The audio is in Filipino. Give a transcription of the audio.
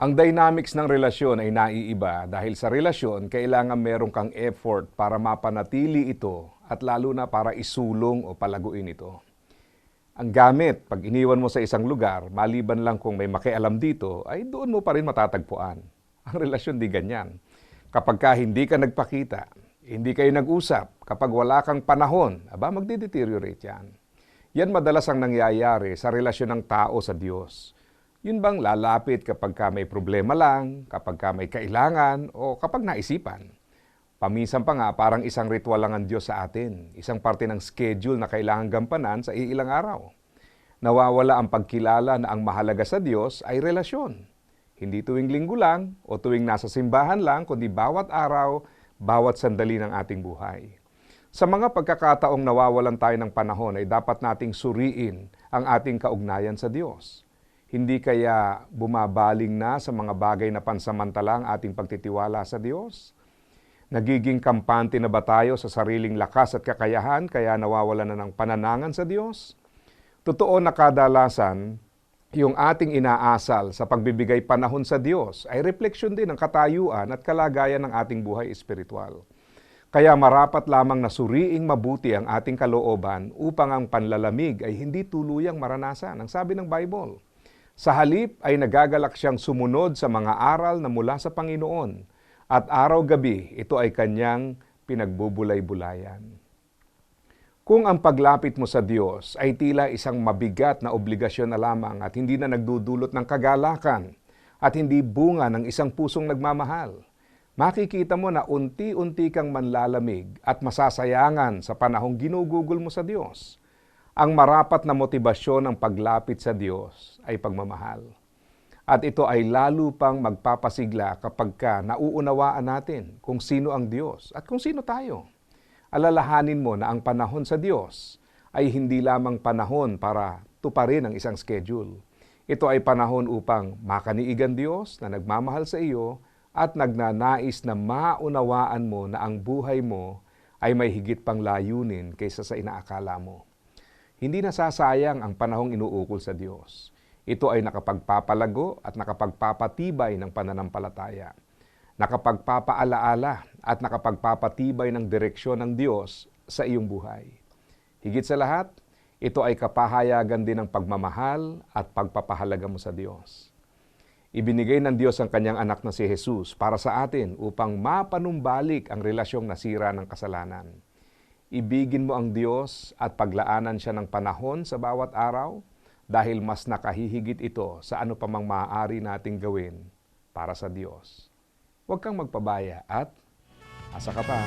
Ang dynamics ng relasyon ay naiiba dahil sa relasyon, kailangan meron kang effort para mapanatili ito at lalo na para isulong o palaguin ito. Ang gamit, pag iniwan mo sa isang lugar, maliban lang kung may makialam dito, ay doon mo pa rin matatagpuan. Ang relasyon di ganyan. Kapag ka hindi ka nagpakita, hindi kayo nag-usap, kapag wala kang panahon, aba, magde-deteriorate yan. Yan madalas ang nangyayari sa relasyon ng tao sa Diyos. Yun bang lalapit kapag ka may problema lang, kapag ka may kailangan, o kapag naisipan. Paminsan pa nga, parang isang ritual lang ang Diyos sa atin. Isang parte ng schedule na kailangan gampanan sa iilang araw. Nawawala ang pagkilala na ang mahalaga sa Diyos ay relasyon. Hindi tuwing linggo lang o tuwing nasa simbahan lang, kundi bawat araw, bawat sandali ng ating buhay. Sa mga pagkakataong nawawalan tayo ng panahon ay dapat nating suriin ang ating kaugnayan sa Diyos. Hindi kaya bumabaling na sa mga bagay na pansamantala ang ating pagtitiwala sa Diyos? Nagiging kampante na ba tayo sa sariling lakas at kakayahan kaya nawawala na ng pananangan sa Diyos? Totoo na kadalasan, yung ating inaasal sa pagbibigay panahon sa Diyos ay refleksyon din ng katayuan at kalagayan ng ating buhay espiritual. Kaya marapat lamang na suriing mabuti ang ating kalooban upang ang panlalamig ay hindi tuluyang maranasan, ang sabi ng Bible. Sa halip ay nagagalak siyang sumunod sa mga aral na mula sa Panginoon at araw-gabi ito ay kanyang pinagbubulay-bulayan. Kung ang paglapit mo sa Diyos ay tila isang mabigat na obligasyon na lamang at hindi na nagdudulot ng kagalakan at hindi bunga ng isang pusong nagmamahal, makikita mo na unti-unti kang manlalamig at masasayangan sa panahong ginugugol mo sa Diyos. Ang marapat na motibasyon ng paglapit sa Diyos ay pagmamahal. At ito ay lalo pang magpapasigla kapag ka nauunawaan natin kung sino ang Diyos at kung sino tayo. Alalahanin mo na ang panahon sa Diyos ay hindi lamang panahon para tuparin ang isang schedule. Ito ay panahon upang makaniigan Diyos na nagmamahal sa iyo at nagnanais na maunawaan mo na ang buhay mo ay may higit pang layunin kaysa sa inaakala mo. Hindi nasasayang ang panahong inuukol sa Diyos. Ito ay nakapagpapalago at nakapagpapatibay ng pananampalataya. Nakapagpapaalaala at nakapagpapatibay ng direksyon ng Diyos sa iyong buhay. Higit sa lahat, ito ay kapahayagan din ng pagmamahal at pagpapahalaga mo sa Diyos. Ibinigay ng Diyos ang kanyang anak na si Jesus para sa atin upang mapanumbalik ang relasyong nasira ng kasalanan. Ibigin mo ang Diyos at paglaanan siya ng panahon sa bawat araw dahil mas nakahihigit ito sa ano pa mang maaari nating gawin para sa Diyos. Huwag kang magpabaya at asa ka pa.